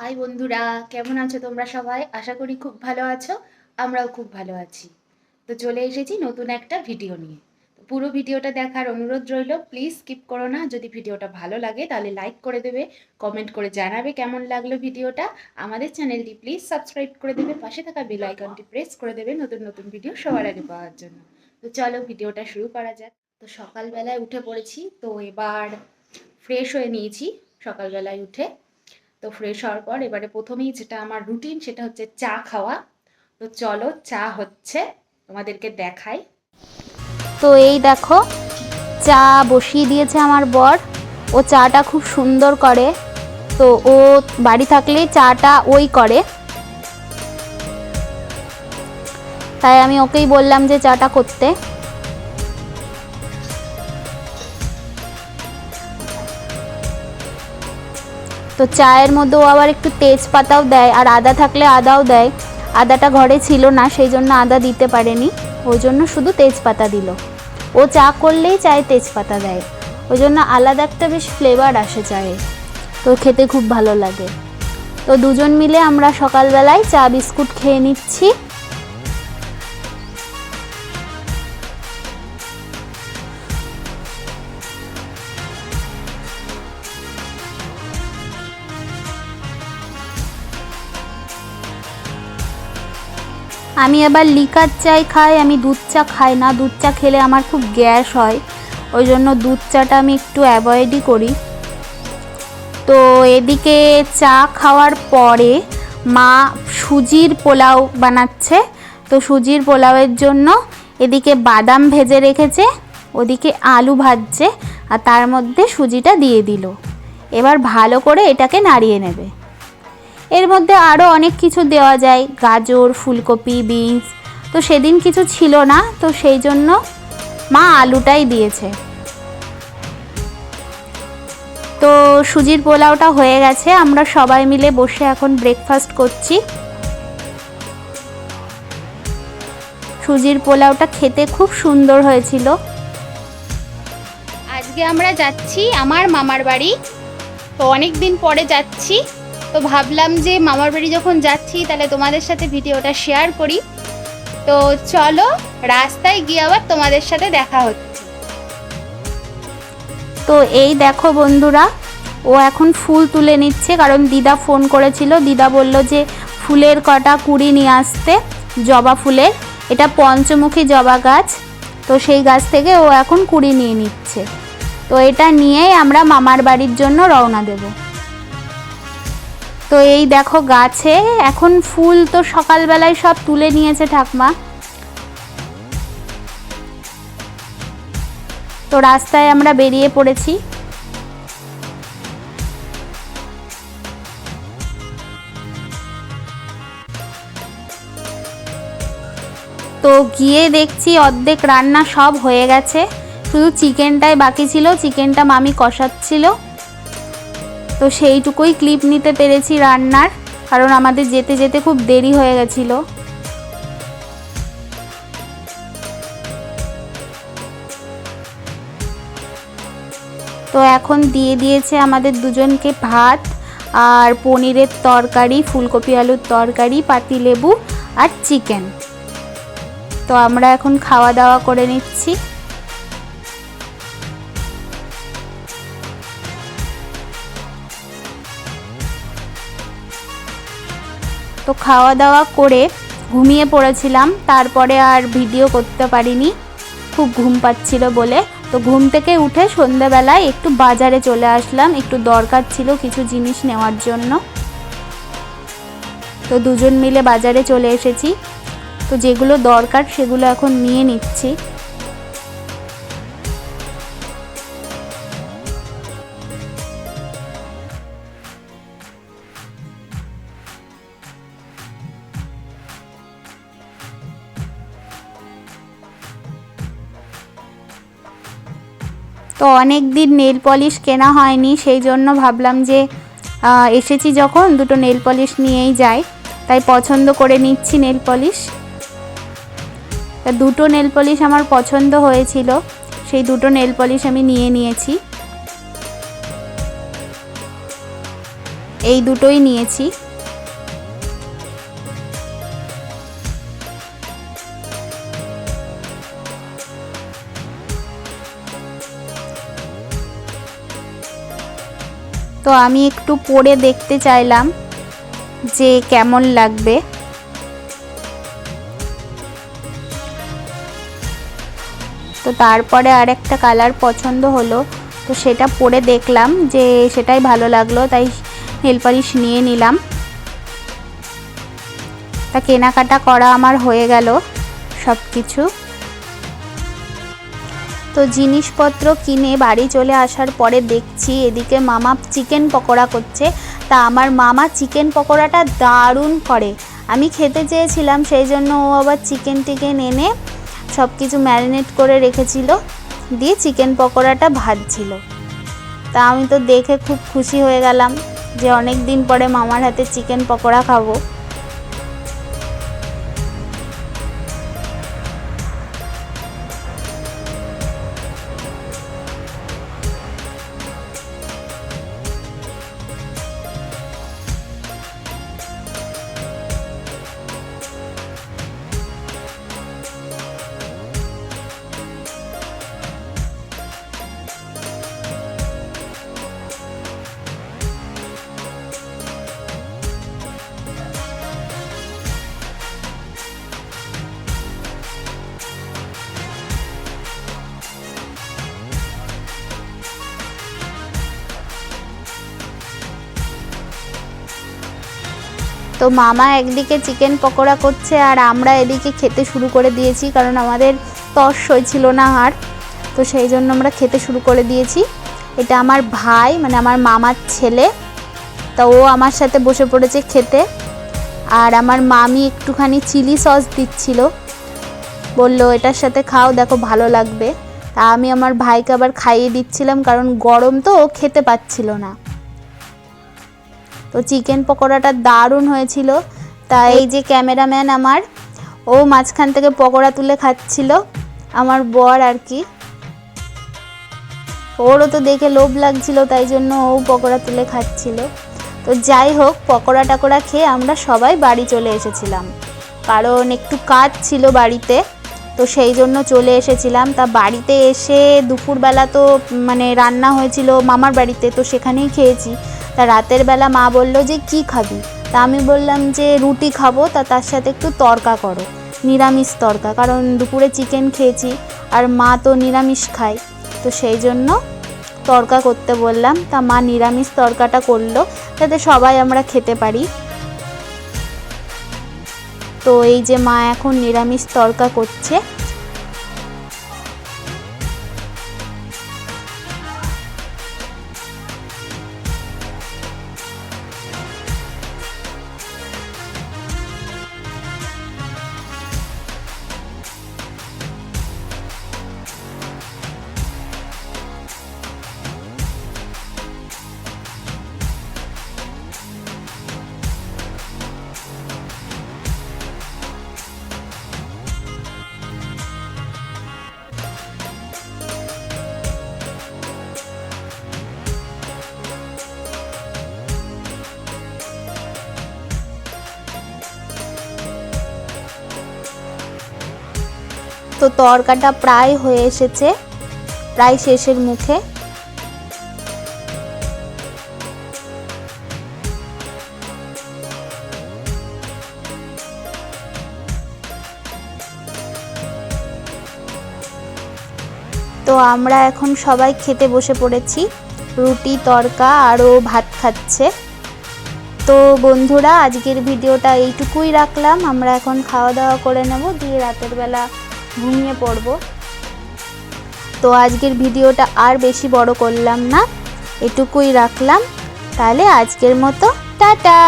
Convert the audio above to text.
High বন্ধুরা, কেমন আছো তোমরা সবাই? আশা করি খুব ভালো আছো, আমরাও খুব ভালো আছি। তো চলে এসেছি নতুন একটা ভিডিও নিয়ে। তো পুরো ভিডিওটা দেখার অনুরোধ রইল প্লিজ স্কিপ করো না। যদি ভিডিওটা ভালো লাগে, তাহলে লাইক করে দেবে কমেন্ট করে জানাবে কেমন লাগল ভিডিওটা। আমাদের চ্যানেলটি প্লিজ সাবস্ক্রাইব করে দেবে, পাশে থাকা বেল আইকনটি প্রেস করে দেবে নতুন নতুন ভিডিও সবার আগে পাওয়ার জন্য। তো চলো ভিডিওটা শুরু করা যাক। তো সকালবেলায় উঠে পড়েছি, তো এবার ফ্রেশ হয়ে নিয়েছি, সকালবেলায় উঠে। তো ফ্রেশ হওয়ার পর এবারে প্রথমেই যেটা আমার রুটিন সেটা হচ্ছে চা খাওয়া। তো চলো চা হচ্ছে, তোমাদেরকে দেখাই। তো এই দেখো, চা বসিয়ে দিয়েছে আমার বর। ও চাটা খুব সুন্দর করে। তো ও বাড়ি থাকলে চাটা ওই করে। তাই আমি ওকেই বললাম যে চাটা করতে। তো চায়ের মধ্যেও আবার একটু তেজপাতাও দেয়, আর আদা থাকলে আদাও দেয়। আদাটা ঘরে ছিল না, সেই জন্য আদা দিতে পারেনি। ওই জন্য শুধু তেজপাতা দিল। ও চা করলেই চায়ে তেজপাতা দেয়। ওই জন্য আলাদা একটা বেশ ফ্লেভার আসে চায়ে। তো খেতে খুব ভালো লাগে। তো দুজন মিলে আমরা সকালবেলায় চা বিস্কুট খেয়ে নিচ্ছি। আমি আবার লিকার চাই খাই, আমি দুধ চা খাই না। দুধ চা খেলে আমার খুব গ্যাস হয়। ওই জন্য দুধ চাটা আমি একটু অ্যাভয়েডই করি। তো এদিকে চা খাওয়ার পরে মা সুজির পোলাও বানাচ্ছে। তো সুজির পোলাওয়ের জন্য এদিকে বাদাম ভেজে রেখেছে, ওদিকে আলু ভাজছে, আর তার মধ্যে সুজিটা দিয়ে দিল। এবার ভালো করে এটাকে নাড়িয়ে নেবে। এর মধ্যে আরও অনেক কিছু দেওয়া যায়। গাজর, ফুলকপি, বিনস। তো সেদিন কিছু ছিল না, তো সেই জন্য মা আলুটাই দিয়েছে। তো সুজির পোলাওটা হয়ে গেছে, আমরা সবাই মিলে বসে এখন ব্রেকফাস্ট করছি। সুজির পোলাওটা খেতে খুব সুন্দর হয়েছিল। আজকে আমরা যাচ্ছি আমার মামার বাড়ি। তো অনেক দিন পরে যাচ্ছি। তো ভাবলাম যে মামার বাড়ি যখন যাচ্ছি, তাহলে তোমাদের সাথে ভিডিওটা শেয়ার করি। তো চলো, রাস্তায় গিয়ে আবার তোমাদের সাথে দেখা হচ্ছে। তো এই দেখো বন্ধুরা, ও এখন ফুল তুলে নিচ্ছে, কারণ দিদা ফোন করেছিল। দিদা বলল যে, ফুলের কটা কুড়ি নিয়ে আসতে, জবা ফুলের। এটা পঞ্চমুখী জবা গাছ, তো সেই গাছ থেকে ও এখন কুড়ি নিয়ে নিচ্ছে। তো এটা নিয়েই আমরা মামার বাড়ির জন্য রওনা দেবো। তো এই দেখো গাছে এখন ফুল তো সকালবেলায় সব তুলে নিয়েছে ঠাকমা। তো রাস্তায় আমরা বেরিয়ে পড়েছি। তো গিয়ে দেখছি অর্ধেক রান্না সব হয়ে গেছে। শুধু চিকেনটাই বাকি ছিল চিকেনটা মামি কষাচ্ছিল। তো সেইটুকুই ক্লিপ নিতে পেরেছি রান্নার, কারণ আমাদের যেতে যেতে খুব দেরি হয়ে গেছিল। তো এখন দিয়ে দিয়েছে আমাদের দুজনকে ভাত আর পনিরের তরকারি, ফুলকপি আলুর তরকারি পাতিলেবু আর চিকেন তো আমরা এখন খাওয়া দাওয়া করে নিচ্ছি। তো খাওয়া দাওয়া করে ঘুমিয়ে পড়েছিলাম। তারপরে আর ভিডিও করতে পারিনি। খুব ঘুম পাচ্ছিল বলে। তো ঘুম থেকে উঠে সন্ধেবেলায় একটু বাজারে চলে আসলাম। একটু দরকার ছিল কিছু জিনিস নেওয়ার জন্য। তো দুজন মিলে বাজারে চলে এসেছি। তো যেগুলো দরকার সেগুলো এখন নিয়ে নিচ্ছি। তো অনেক দিন নেল পলিশ কেনা হয়নি, সেই জন্য ভাবলাম যে এসেছি যখন, দুটো নেল পলিশ নিয়েই যাই। তাই পছন্দ করে নিচ্ছি নেল পলিশ তা দুটো নেল পলিশ আমার পছন্দ হয়েছিল, সেই দুটো নেল পলিশ আমি নিয়ে নিয়েছি। এই দুটোই নিয়েছি। তো আমি একটু পরে দেখতে চাইলাম যে কেমন লাগবে। তো তারপরে আর একটা কালার পছন্দ হলো, তো সেটা পরে দেখলাম যে সেটাই ভালো লাগল, তাই নেলপালিশ নিয়ে নিলাম। তা কেনাকাটা করা আমার হয়ে গেল সব কিছু তো জিনিসপত্র কিনে বাড়ি চলে আসার পরে দেখছি এদিকে মামা চিকেন পকোড়া করছে। তা আমার মামা চিকেন পকোড়াটা দারুণ করে। আমি খেতে চেয়েছিলাম, সেই জন্য ও আবার চিকেন টিকেন এনে সব কিছু ম্যারিনেট করে রেখেছিল, দিয়ে চিকেন পকোড়াটা ভাজছিল। তা আমি তো দেখে খুব খুশি হয়ে গেলাম যে অনেক দিন পরে মামার হাতে চিকেন পকোড়া খাব। তো মামা একদিকে চিকেন পকোড়া করছে আর আমরা এদিকে খেতে শুরু করে দিয়েছি, কারণ আমাদের তস হয়েছিল না আর। তো সেই জন্য আমরা খেতে শুরু করে দিয়েছি। এটা আমার ভাই মানে আমার মামার ছেলে। তা ও আমার সাথে বসে পড়েছে খেতে। আর আমার মামি একটুখানি চিলি সস দিচ্ছিল। বলল, এটার সাথে খাও, দেখো ভালো লাগবে। তা আমি আমার ভাইকে আবার খাইয়ে দিচ্ছিলাম, কারণ গরম তো, ও খেতে পাচ্ছিল না। তো চিকেন পকোড়াটা দারুণ হয়েছিল। তা এই যে ক্যামেরাম্যান আমার, ও মাঝখান থেকে পকোড়া তুলে খাচ্ছিল, আমার বর আর কি। ওরও তো দেখে লোভ লাগছিল, তাই জন্য ও পকোড়া তুলে খাচ্ছিল। তো যাই হোক, পকোড়া টাকোড়া খেয়ে আমরা সবাই বাড়ি চলে এসেছিলাম। কারণ একটু কাজ ছিল বাড়িতে, তো সেই জন্য চলে এসেছিলাম। তা বাড়িতে এসে দুপুরবেলা তো মানে রান্না হয়েছিল মামার বাড়িতে, তো সেখানেই খেয়েছি। তা রাতের বেলা মা বলল যে, কি খাবি? তা আমি বললাম যে, রুটি খাব, তা তার সাথে একটু তরকা করো, নিরামিষ তরকা, কারণ দুপুরে চিকেন খেয়েছি আর মা তো নিরামিষ খায়। তো সেই জন্য তরকা করতে বললাম। তা মা নিরামিষ তরকাটা করল, যাতে সবাই আমরা খেতে পারি। তো এই যে মা এখন নিরামিষ তরকা করছে তো তরকাটা প্রায় হয়ে এসেছে, প্রায় শেষের মুখে। তো আমরা এখন সবাই খেতে বসে পড়েছি, রুটি, তরকা, আরও ভাত খাচ্ছে। তো বন্ধুরা, আজকের ভিডিওটা এইটুকুই রাখলাম, আমরা এখন খাওয়া দাওয়া করে নেব, দিয়ে রাতের বেলা ঘুমিয়ে পড়ব। তো আজকের ভিডিওটা আর বেশি বড় করলাম না, এটুকুই রাখলাম। তাহলে আজকের মতো, টাটা!